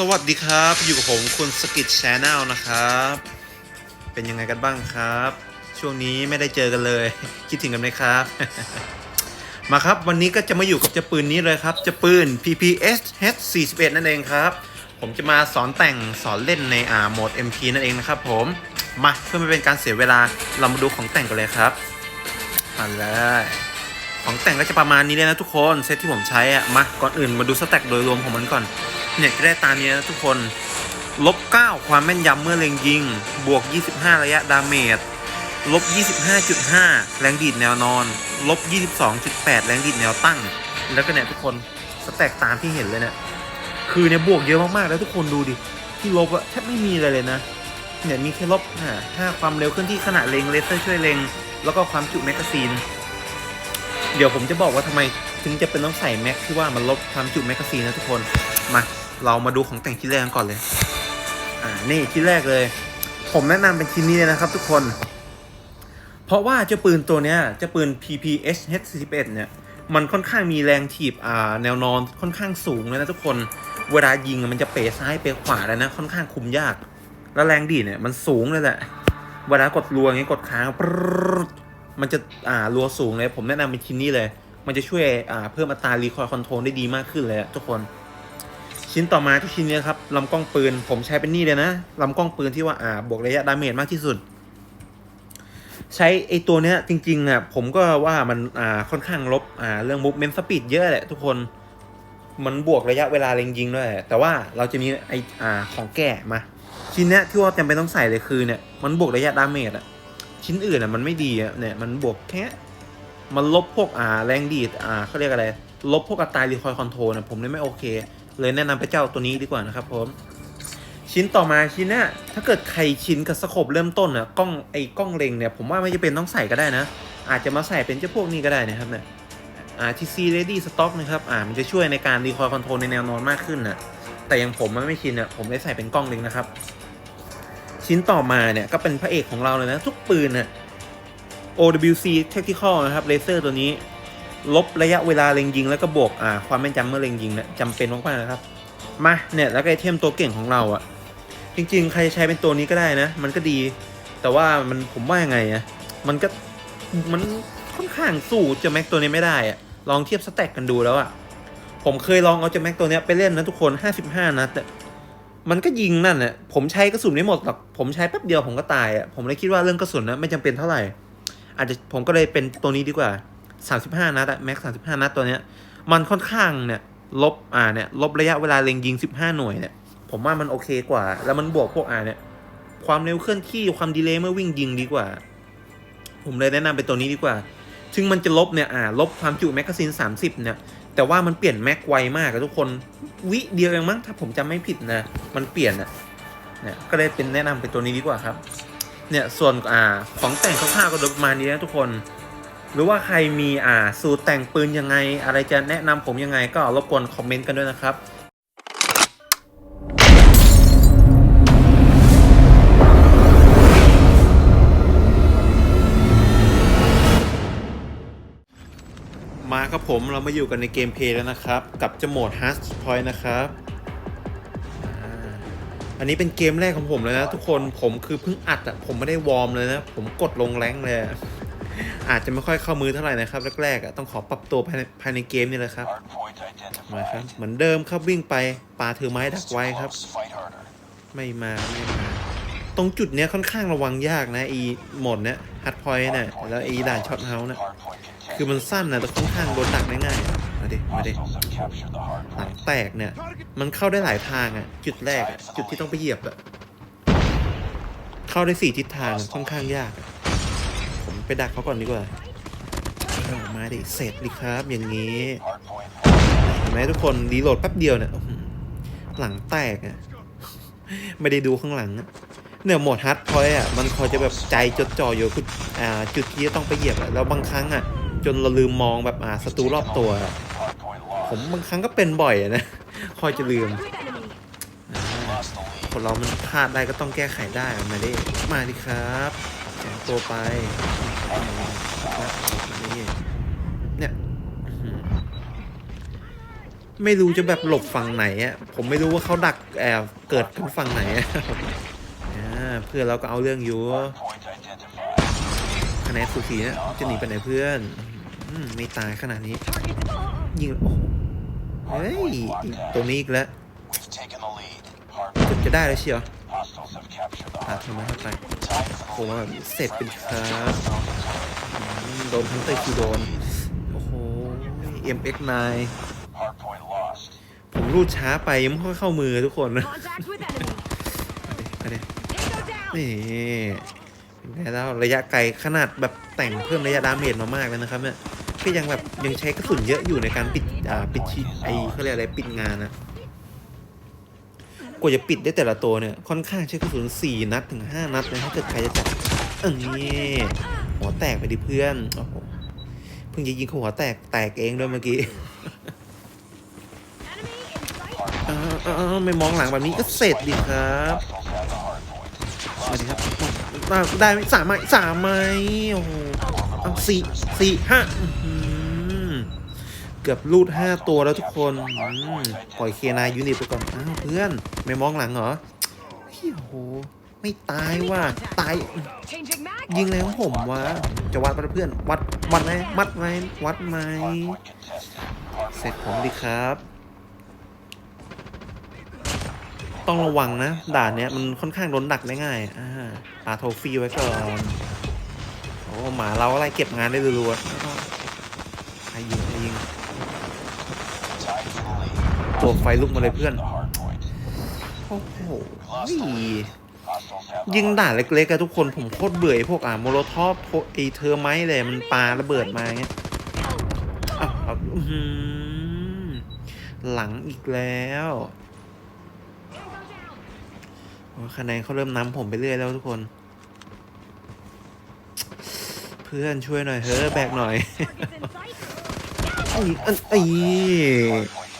สวัสดีครับ อยู่กับผมคุณสกิทชแนลนะครับ เป็นยังไงกันบ้างครับ ช่วงนี้ไม่ได้เจอกันเลย คิดถึงกันไหมครับ มาครับวันนี้ก็จะมาอยู่กับเจ้าปืนนี้เลยครับเจ้าปืน PPS H41 นั่นเองครับ ผมจะมาสอนแต่งสอนเล่นในอ่าโหมด MP นั่นเองนะครับผมมาเพื่อไม่เป็นการเสียเวลาเรามาดูของแต่งกันเลยครับมาเลยของแต่งก็จะประมาณนี้เลยนะทุกคนเซตที่ผมใช้อะมาก่อนอื่นมาดูสแต็กโดยรวมของมันก่อน เนี่ยจะได้ตามนี้นะทุกคนลบ 9 ความแม่นยำเมื่อเล็งยิง บวก 25 ระยะดาเมจลบ 25.5 แรงดีดแนวนอน ลบ 22.8 แรงดีดแนวตั้ง แล้วก็เนี่ยทุกคนสแต็กตามที่เห็นเลยเนี่ยคือเนี่ยบวกเยอะมาก ๆ แล้วทุกคนดูดิ ที่ลบอะแทบไม่มีอะไรเลยนะ เนี่ยมีแค่ลบห้าความเร็วเคลื่อนที่ขณะเล็งเลเซอร์ช่วยเล็ง แล้วก็ความจุแมกกาซีน เดี๋ยวผมจะบอกว่าทำไมถึงจะเป็นต้องใส่แม็กที่ว่ามันลบความจุแมกกาซีนนะทุกคน มา เรามาดูของแต่งชิ้นแรกก่อนเลย อ่า นี่ชิ้นแรกเลย ผมแนะนำเป็นชิ้นนี้เลยนะครับทุกคน เพราะว่าเจ้าปืนตัวเนี้ยเจ้าปืน PPH H41 เนี่ย มันค่อนข้างมีแรงถีบ อ่า แนวนอนค่อนข้างสูงเลยนะทุกคน เวลายิงมันจะเป๋ซ้ายเป๋ขวาแล้วนะ ค่อนข้างคุมยาก แล้วแรงดีเนี่ยมันสูงเลยแหละ เวลากดรัวอย่างเงี้ยกดค้างปรมันจะ อ่า รัวสูงเลย ผมแนะนำเป็นชิ้นนี้เลย มันจะช่วย อ่า เพิ่มอัตรารีคอยคอนโทรลได้ดีมากขึ้นเลยอะทุกคน ชิ้นต่อมาที่ชิ้นนี้ครับลำกล้องปืน ผมใช้เป็นนี่เลยนะลำกล้องปืนที่ว่าอ่าบวกระยะดาเมจมากที่สุด ใช้ไอตัวเนี้ยจริงๆอะผมก็ว่ามันอ่าค่อนข้างลบอ่าเรื่อง movement speed เยอะแหละทุกคนมันบวกระยะเวลาเล็งยิงด้วย แต่ว่าเราจะมีไออ่าของแก้มา ชิ้นเนี้ยที่ว่าจำเป็นต้องใส่เลยคือเนี่ยมันบวกระยะดาเมจอะชิ้นอื่นอะมันไม่ดีอะเนี่ยมันบวกแค่มันลบพวกอ่าแรงดีดอ่าเขาเรียกอะไร ลบพวกอัตรารีคอยล์คอนโทรลนะผมเลยไม่โอเค เลยแนะนำไปเจ้าตัวนี้ดีกว่านะครับผมชิ้นต่อมาชิ้นเนี้ยถ้าเกิดใครชิ้นกับสโคปเริ่มต้นอะกล้องไอ้กล้องเล็งเนี่ยผมว่าไม่จะเป็นต้องใส่ก็ได้นะ อาจจะมาใส่เป็นเจ้าพวกนี้ก็ได้นะครับเนี่ยอ่า TC Ready Stock นะครับอ่ามันจะช่วยในการรีคอยล์คอนโทรลในแนวนอนมากขึ้นนะแต่อยังผมมันไม่ชินอะผมเลยใส่เป็นกล้องเล็งนะครับ ชิ้นต่อมาเนี่ยก็เป็นพระเอกของเราเลยนะ ทุกปืนน่ะ OWC Tactical นะครับเลเซอร์ตัวนี้ ลบระยะเวลาเล็งยิงแล้วก็บวกอ่าความแม่นยำเมื่อเล็งยิงเนี่ยจำเป็นมากๆนะครับ มาเนี่ยแล้วก็ไอเทมตัวเก่งของเราอะจริงๆ ใครใช้เป็นตัวนี้ก็ได้นะ มันก็ดี แต่ว่ามันผมว่ายังไงอะมันก็มันค่อนข้างสู้เจะแม็กตัวนี้ไม่ได้อะลองเทียบสแต็กกันดูแล้วอะผมเคยลองเอาเจะแม็กตัวนี้ไปเล่นนะทุกคน 55 นัดมันก็ยิงนั่นน่ะผมใช้กระสุนไม่หมดหรอกผมใช้แป๊บเดียวผมก็ตายอะผมเลยคิดว่าเรื่องกระสุนนะไม่จำเป็นเท่าไหร่ อาจจะผมก็เลยเป็นตัวนี้ดีกว่า 35 นัดอะแม็ก35นัดตัวเนี้ย มันค่อนข้างเนี่ย ลบอ่าเนี่ย ลบระยะเวลาเล็งยิง 15 หน่วยเนี่ย ผมว่ามันโอเคกว่า แล้วมันบวกพวกอ่าเนี่ย ความเร็วเคลื่อนที่ความดีเลย์เมื่อวิ่งยิงดีกว่า ผมเลยแนะนำเป็นตัวนี้ดีกว่า ถึงมันจะลบเนี่ยอ่าลบความจุแมกกาซีน 30 เนี่ย แต่ว่ามันเปลี่ยนแม็กไวมากอะทุกคนวิเดียวเองมั้งถ้าผมจำไม่ผิดนะมันเปลี่ยนอะเนี่ยก็เลยเป็นแนะนำเป็นตัวนี้ดีกว่าครับ เนี่ยส่วนอ่าของแต่งคร่าวๆก็โดยประมาณนี้นะทุกคน หรือว่าใครมีอ่าสูตรแต่งปืนยังไง อะไรจะแนะนำผมยังไงก็รบกวนคอมเมนต์กันด้วยนะครับมาครับผมเรามาอยู่กันในเกมเพลย์แล้วนะครับ กับจโหมด Hard Point นะครับ อันนี้เป็นเกมแรกของผมเลยนะทุกคนผมคือเพิ่งอัดอะผมไม่ได้วอร์มเลยนะ ผมกดลงแรงเลย อาจจะไม่ค่อยเข้ามือเท่าไหร่นะครับแรกๆต้องขอปรับตัวภายในภายในเกมนี่แหละครับมาครับ เหมือนเดิมครับวิ่งไปปาถือไม้ดักไว้ครับ ไม่มาไม่มา ตรงจุดเนี้ยค่อนข้างระวังยากนะอีหมดเนี้ยฮัดพอยต์เนี่ยแล้วอีด่านช็อตเฮาส์เนี่ยคือมันสั้นนะแต่ค่อนข้างโดนดักง่ายอะมาดิมาดิหลังแตกเนี่ย มันเข้าได้หลายทางอะจุดแรกจุดที่ต้องไปเหยียบอะเข้าได้สี่ทิศทางค่อนข้างยากอะ ไปดักเขาก่อนดีกว่าเอามาดิเสร็จดิครับ อย่างนี้เห็นไหมทุกคนรีโหลดแป๊บเดียวเนี่ยหลังแตกอะไม่ได้ดูข้างหลังเนี่ยโหมดฮาร์ดพอยอะมันคอยจะแบบใจจดจ่ออยู่คืออ่าจุดที่จะต้องไปเหยียบแล้วบางครั้งอะ จนเราลืมมองแบบอ่าศัตรูรอบตัว ผมบางครั้งก็เป็นบ่อยอะนะคอยจะลืมคนเรามันพลาดได้ก็ต้องแก้ไขได้มาดิมาดิครับแจงตัวไปมาดิเนี่ยอื้อหือ ไม่รู้จะแบบหลบฝั่งไหนอะผมไม่รู้ว่าเขาดักแอบเกิดกันฝั่งไหนอะอ่าเพื่อนเราก็เอาเรื่องอยู่คะแนนสูสีนะจะหนีไปไหนเพื่อนอมไม่ตายขนาดนี้ยิงโอ้เฮ้ยตัวนี้อีกแล้ว We've taken the lead. Hard เกือบจะได้แล้วเชียว hostiles have captured the อะ hard ทำไมเข้าไปโอ้โหแบบเสร็จเป็นครับโดนทั้งเตะคือโดนโอ้โห MX9 ผมรูดช้าไปยังไม่ค่อยเข้ามือทุกคนนะ Contact with enemy. เอาดิ Tango down. นี่เป็นไงแล้วระยะไกลขนาดแบบแต่งเพิ่มระยะดาเมจมามากเลยนะครับเนี่ยก็ยังแบบยังใช้กระสุนเยอะอยู่ในการปิดอ่าปิดชีไอเขาเรียกอะไรปิดงานนะกว่าจะปิดได้แต่ละตัวเนี่ยค่อนข้างใช้กระสุน4นัดถึง5นัดเลยถ้าเกิดใครจะจับเออนี่หัวแตกไปดิเพื่อนโอ้โหเพิ่งจะยิงเขาหัวแตกแตกเองด้วยเมื่อกี้ Enemy in sight. เออไม่มองหลังแบบนี้ก็เสร็จดิครับ Hostiles have the hard point. มาดิครับได้ไหมสามไหมสามไหมโอ้โหเอาสี่สี่ห้าเกือบรูดห้าตัวแล้วทุกคนปล่อยเคนายยูนิตไปก่อนอ้าวเพื่อนไม่มองหลังเหรอโอ้โหไม่ตายว่ะตายยิงอะไรของผมวะจะวัดเพื่อนวัดวัดไหมวัดไหมวัดไหมเสร็จผมดีครับ ต้องระวังนะ ด่านเนี้ยมันค่อนข้างโดนดักได้ง่ายอ่าปาโทฟี่ไว้ก่อนโอ้หมาเราอะไรเก็บงานได้รัวๆให้ยิงให้ยิงตัวไฟลุกมาเลยเพื่อนโอ้โหยิงด่านเล็กๆอะทุกคนผมโคตรเบื่อไอพวกอ่าโมโลทอฟไอเทอร์ไมท์เลยมันปาระเบิดมาเงี้ยอ้าวหลังอีกแล้ว Tango down. โอ้ คะแนนเขาเริ่มนำผมไปเรื่อยแล้วทุกคน เพื่อนช่วยหน่อยเฮ้ยแบกหน่อยไอ้ไอ้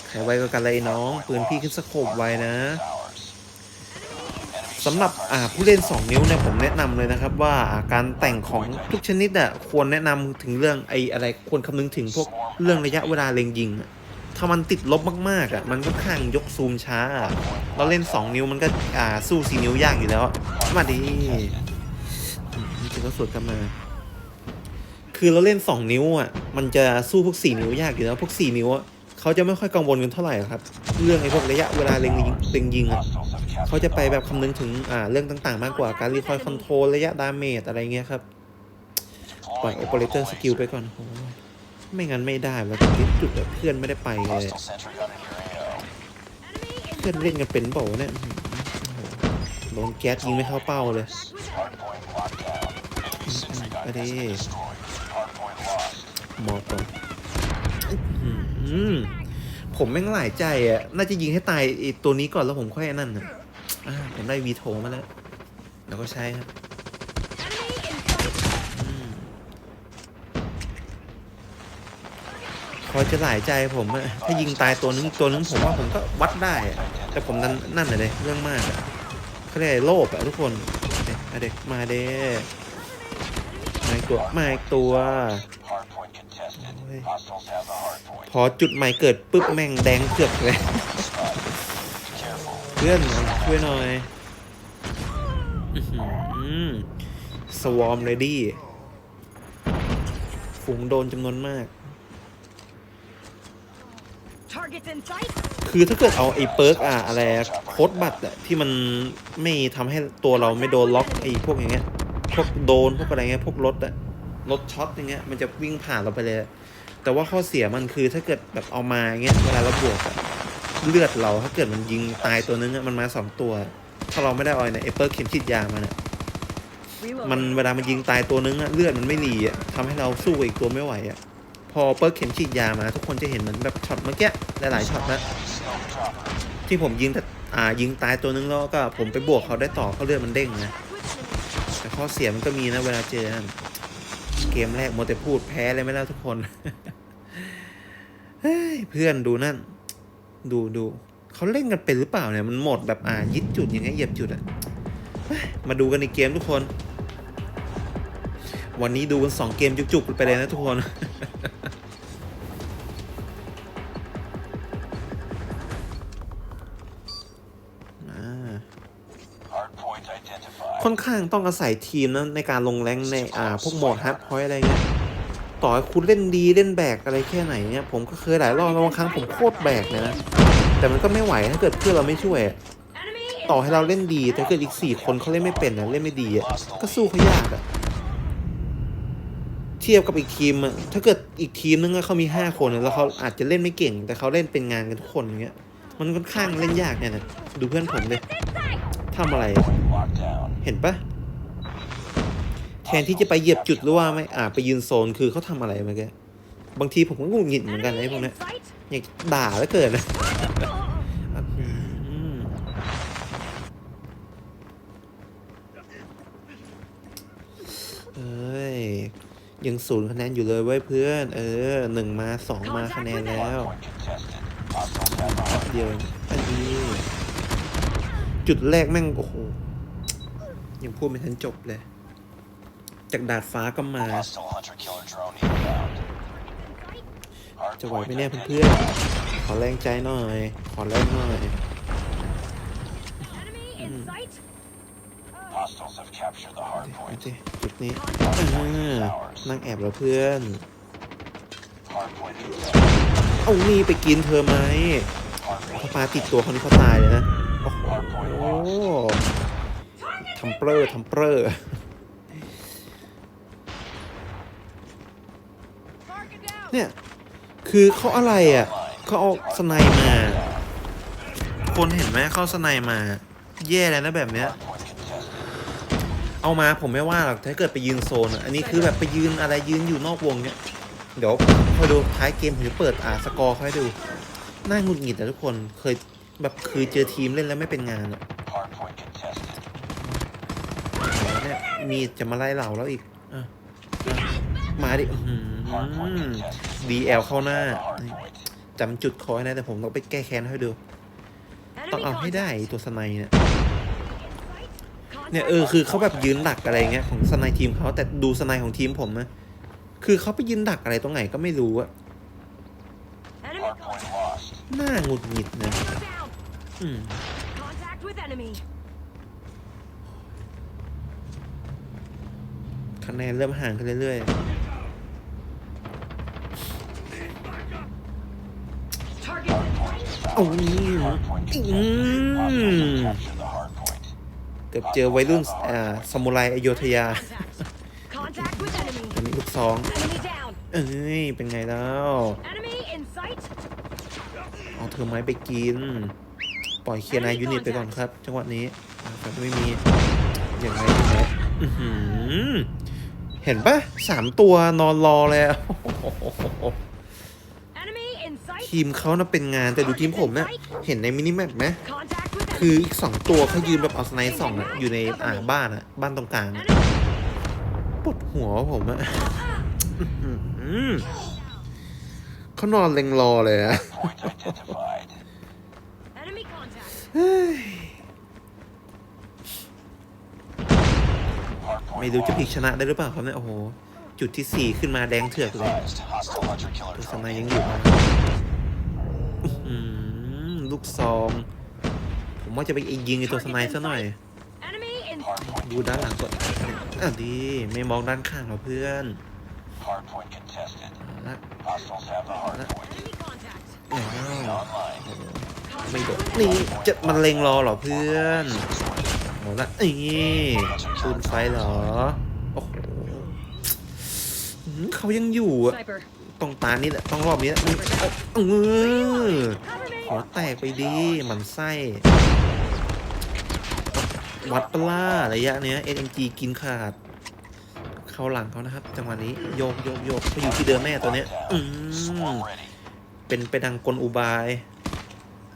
ใครไวก็กันเลยน้อง ปืนพี่ขึ้นสโคบไวนะสำหรับผู้เล่น 2 นิ้วเนี่ยผมแนะนำเลยนะครับว่าการแต่งของทุกชนิดอะควรแนะนำถึงเรื่องไอ้อะไรควรคำนึงถึงพวกเรื่องระยะเวลาเล็งยิงอะ ถ้ามันติดลบมากๆอะมันก็ข้างยกซูมช้าเราเล่น 2 นิ้วมันก็อ่าสู้ส4นิ้วยากอยู่แล้วมาดีอืมนี่ก็สวดกันมา คือเราเล่น 2 นิ้วอะมันจะสู้พวก 4 นิ้วยากอยู่แล้ว พวก 4 นิ้วอะเขาจะไม่ค่อยกังวลกันเท่าไหร่ครับ เรื่องไอ้พวกระยะเวลาเล็งยิงเล็งยิงอะเขาจะไปแบบคำนึงถึงอ่าเรื่องต่างๆ มากกว่าการรีคอยคอนโทรลระยะดาเมจอะไรเงี้ยครับปล่อยโอเปอเรเตอร์สกิลไปก่อนโอ้ ไม่งั้นไม่ได้แล้วติดจุดอะเพื่อนไม่ได้ไปเลยเพื่อนเล่นกันเป็นเปล่าเนี่ยโดนแก๊สยิงไม่เข้าเป้าเลย contact with Hard point locked down. Enemy sentry gun ไปดิ has been destroyed. Hard point lost. หมอก่อนอื้อหือผมแม่งหลายใจอะ น่าจะยิงให้ตายตัวนี้ก่อนแล้วผมค่อยนั่นอะผมได้วีโทมาแล้ว แล้วก็ใช้ครับ enemy in sight. อืม คอจะหลายใจผมอะถ้ายิงตายตัวนึงตัวนึงผมว่าผมก็วัดได้อะแต่ผมนั่นนั่นอะเลยเรื่องมากอะเขาเรียกโลภอะทุกคนเด็กมาเด้มาตัวมาอีกตัวพอจุดใหม่เกิดปุ๊บแม่งแดงเกือกเลยเพื่อนช่วยหน่อยสวอมเลดี้ฝูงโดนจำนวนมาก คือถ้าเกิดเอาไอ้เปิร์กอะอะไรอะโค้ดบัตรอะที่มันไม่ทำให้ตัวเราไม่โดนล็อกไอ้พวกอย่างเงี้ยพวกโดนพวกอะไรเงี้ยพวกรถอะรถช็อตอย่างเงี้ยมันจะวิ่งผ่านเราไปเลย แต่ว่าข้อเสียมันคือถ้าเกิดแบบเอามาอย่างเงี้ยเวลาเราบวกอะเลือดเราถ้าเกิดมันยิงตายตัวนึงอะมันมาสองตัว ถ้าเราไม่ได้เออยเนี่ยไอ้เปิร์กเข็มฉีดยามาเนี่ย Reload. มันเวลามันยิงตายตัวนึงอะเลือดมันไม่รีอะทำให้เราสู้กับอีกตัวไม่ไหวอะ พอเปิร์กเข็มฉีดยามาทุกคนจะเห็นเหมือนแบบช็อตเมื่อกี้หลายๆช็อตนะที่ผมยิงแต่อ่ายิงตายตัวนึงแล้วก็ผมไปบวกเขาได้ต่อเขาเลือดมันเด้งนะแต่ข้อเสียมันก็มีนะเวลาเจอเกมแรกโมวแต่พูดแพ้เลยไม่แล้วทุกคนเฮ้ยเพื่อนดูนั่น ดูดูเขาเล่นกันเป็นหรือเปล่าเนี่ยมันหมดแบบอ่ายึดจุดอย่างเงี้ยเหยียบจุดอะมาดูกันในเกมทุกคน วันนี้ดูกันสองเกมจุกๆไปเลยนะทุกคน ค่อนข้างต้องอาศัยทีมนะในการลงแรงในอ่าพวกโหมดฮาร์ดพอยอะไรเงี้ยต่อให้คุณเล่นดีเล่นแบกอะไรแค่ไหนเนี่ยผมก็เคยหลายรอบแล้วบางครั้งผมโคตรแบกเลยนะแต่มันก็ไม่ไหวถ้าเกิดเพื่อนเราไม่ช่วยอะ Enemy in ต่อให้เราเล่นดีแต่เกิดอีกสี่คนเขาเล่นไม่เป็นนะเล่นไม่ดีอะก็สู้เขายากอะเทียบกับอีกทีมอะถ้าเกิดอีกทีมนึงอะเขามีห้าคนอะแล้วเขาอาจจะเล่นไม่เก่ง แต่เขาเล่นเป็นงานกันทุกคนอย่างเงี้ยมันค่อนข้างเล่นยากเนี่ยนะดูเพื่อนผมเลย ทำอะไร เห็นปะแทนที่จะไปเหยียบจุดหรือว่าไม่อ่าไปยืนโซนคือเขาทำอะไรเมื่อกี้บางทีผมก็งุนหงิดเหมือนกันไอ้พวกเนี้อยากด่าแล้วเกิดนะเอ้ย ยังศูนย์คะแนนอยู่เลยเว้ยเพื่อน เออหนึ่งมาสองมาคะแนนแล้ว เดียวอันนี้ จุดแรกแม่งโอ้โหยังพูดไม่ทันจบเลย จากดาดฟ้าก็มา จะไหวไหมเนี่ยเพื่อนๆขอแรงใจหน่อย ขอแรงหน่อย Hostiles have captured the hard เอา point. จุดนี้นั่งแอบแล้วเพื่อน เอานี่ไปกินเธอไหม Hard พอ point ปาติดตัวคนนี้เขาตายเลยนะ โอ้โหทำเปรอทำเปรอเนี่ย คือเขาอะไรอะเขาเอาสไนมา คนเห็นไหมเขาสไนมา แย่เลยนะแบบเนี้ย เอามาผมไม่ว่าหรอกถ้าเกิดไปยืนโซนอะอันนี้คือแบบไปยืนอะไรยืนอยู่นอกวงเนี่ย เดี๋ยวคอยดูท้ายเกมผมจะเปิดอ่าสกอร์ให้ดูน่าหงุดหงิดนะทุกคนเคย แบบคือเจอทีมเล่นแล้วไม่เป็นงานอะ Hard point contested. แล้วเนี่ยมีดจะมาไล่เราแล้วอีกอะอะมาดิอื้อหื Hard point อ contested. DL เข้าหน้า The hard point. จำจุดคอยนะ แต่ผมต้องไปแก้แค้นให้ดู ต้อง Enemy เอาให้ได้ contact. ตัวสไนเนี่ย In sight. เนี่ยเออคือเขาแบบยืนดักอะไรเงี้ยของสไนทีมเขาแต่ดูสไนของทีมผมนะคือเขาไปยืนดักอะไรตรงไหนก็ไม่รู้อะ Enemy Hard point contact. lost. หน้าหงุดหงิดนะ Contact with enemy. คะแนนเริ่มห่างขึ้นเรื่อย Target in sight. ๆเอานี่ Hard point อืม contested. Hostiles have captured the hard point. เกือบเจอวัยรุ่นอ่าซามูไรอโยธยา Contact. Contact with enemy. อันนี้ลูกซอง Enemy down. เอ้ย เป็นไงแล้ว Enemy in sight. เอาเธอไม้ไปกิน ปล่อยเคลียร์นายยูนิตไปก่อนครับ จังหวะนี้อ่าครับไม่มีอย่างไรอย่างไรอื้อหือเห็นปะสามตัวนอนรอเลยอะ Enemy in sight. ทีมเขาน่ะเป็นงานแต่ดูทีมผมเนี่ยเห็นในมินิแมปไหม Contact with คือ enemy. อีกสองตัวเขายืนแบบเอาสไนด์สองอะอยู่ในอ่าบ้านอะบ้านตรงกลางอะ Enemy. ปวดหัวผมอะอื้อหือเขานอนเล็งรอเลยอะ Point identified. Enemy contact. Hard ไม่รู้จะพลิกชนะได้หรือเปล่าครับเนี่ยโอ้โห จุดที่สี่ขึ้นมาแดงเถือกเลยตัวสนายยังอยู่นะลูกซอง ผมว่าจะไปยิงไอ้ตัวสนายซะหน่อย ดูด้านหลังก่อนอะดี ไม่มองด้านข้างหรอเพื่อนละละ ไม่โดดนี่จะมันเล็งรอเหรอเพื่อนเอาละนี่ปืนไฟเหรอโอ้โหเขายังอยู่อะต้องตานี้แหละต้องรอบนี้แหละเอาเออ Cover me. หัวแตกไปดีมันไส้วัดปล่าระยะเนี้ย SMG กินขาด เข้าหลังเขานะครับ จังหวะนี้โยกโยกโยกไปอยู่ที่เดิมแม่ตัวเนี้ย อืมเป็นไปดังกลอุบาย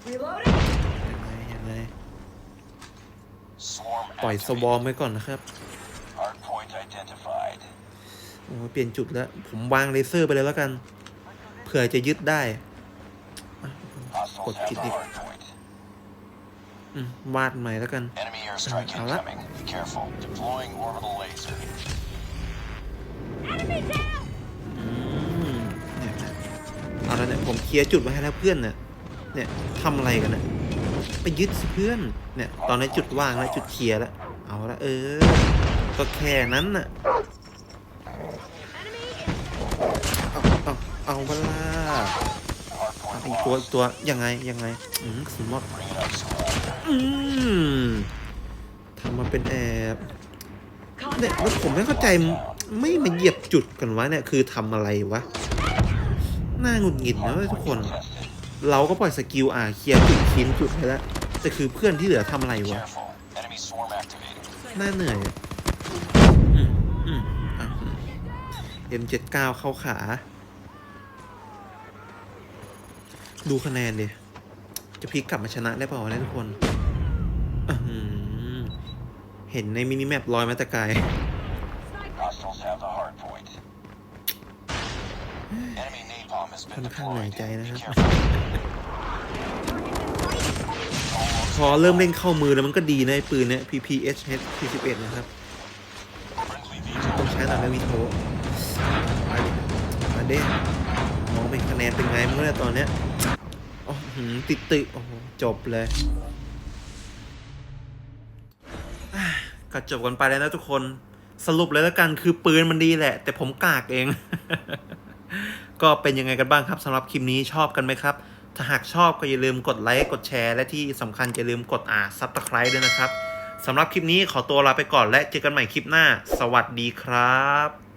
Reloading. ยังไงยังไง Swarm ปล่อยสวอมไว้ก่อนนะครับ Hard point identified. โอ้เปลี่ยนจุดแล้ว ผมวางเลเซอร์ไปเลยแล้วกัน เผื่อจะยึดได้ Hostiles Cột have kịt the đi. hard point. อืมวาดใหม่แล้วกัน Enemy airstrike Ờ, lát. incoming. Be careful. Deploying orbital laser. Enemy down. อืมเนี่ยเอาแล้วเนี่ยผมเคลียร์จุดไว้ให้แล้วเพื่อนเนี่ย เนี่ยทำอะไรกันนี่ยไปยึดสิเพื่อน เนี่ย ตอนนี้จุดว่างแล้วจุดเคลียร์แล้ว เอาละเออ ก็แค่นั้นน่ะ เอาเอาเอาเวลาอีกตัวอีกตัวยังไงยังไง อืมสุนมด Bring it up, squad. อืมทำมาเป็นแอบเนี่ยแล้วผมไม่เข้าใจไม่มาเหยียบจุดกันวะเนี่ย คือทำอะไรวะน้าหงุดหงิดนะทุกคน เราก็ปล่อยสกิลอ่าเคลียร์จุดชิ้นจุดไปแล้วแต่คือเพื่อนที่เหลือทำอะไรวะ Careful. Enemy swarm activated. หน้าเหนื่อยอะอืมอืมอะเอ็มเจ็ดเก้าเข้าขา ดูคะแนนดิจะพลิกกลับมาชนะได้เปล่าวะเนี่ยทุกคนอื้อหือเห็นในมินิแมปลอยมาแต่ไกล Hostiles have the hard point. Enemy napalm has ค่อนข้างหน่อยใจนะครับ พอเริ่มเล่นเข้ามือแล้วมันก็ดีนะปืนเนี่ย PPH P11 นะครับ ต้อง VTOL ใช้หลังในวีโทมาเด้มองเป็นคะแนนเป็นไงมั้งเนี่ยตอนเนี้ยโอ้โหติดติโอ้โหจบเลยก็จบกันไปแล้วนะทุกคนสรุปเลยแล้วกันคือปืนมันดีแหละ แต่ผมกากเอง ก็เป็นยังไงกันบ้างครับสำหรับคลิปนี้ชอบกันไหมครับ ถ้าหากชอบก็อย่าลืมกดไลค์กดแชร์และที่สำคัญอย่าลืมกดอ่าซับสไครต์ด้วยนะครับสำหรับคลิปนี้ขอตัวลาไปก่อนและเจอกันใหม่คลิปหน้า สวัสดีครับ